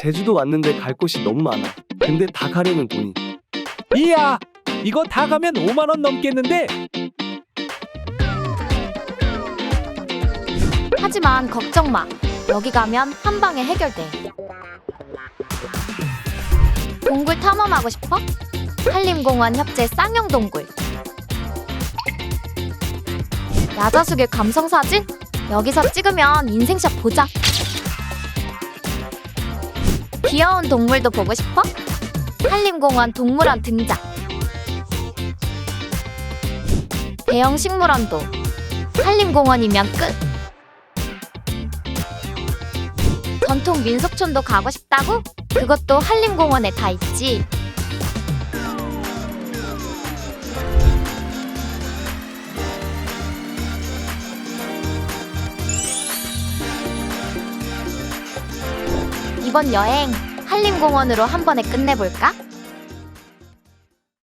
제주도 왔는데 갈 곳이 너무 많아. 근데 다 가려면 돈이. 이야, 이거 다 가면 5만 원 넘겠는데? 하지만 걱정 마. 여기 가면 한 방에 해결돼. 동굴 탐험하고 싶어? 한림공원 협재 쌍용 동굴. 야자수의 감성 사진? 여기서 찍으면 인생샷 보자. 귀여운 동물도 보고 싶어? 한림공원 동물원 등장. 대형 식물원도 한림공원이면 끝. 전통 민속촌도 가고 싶다고? 그것도 한림공원에 다 있지. 이번 여행 한림공원으로 한 번에 끝내볼까?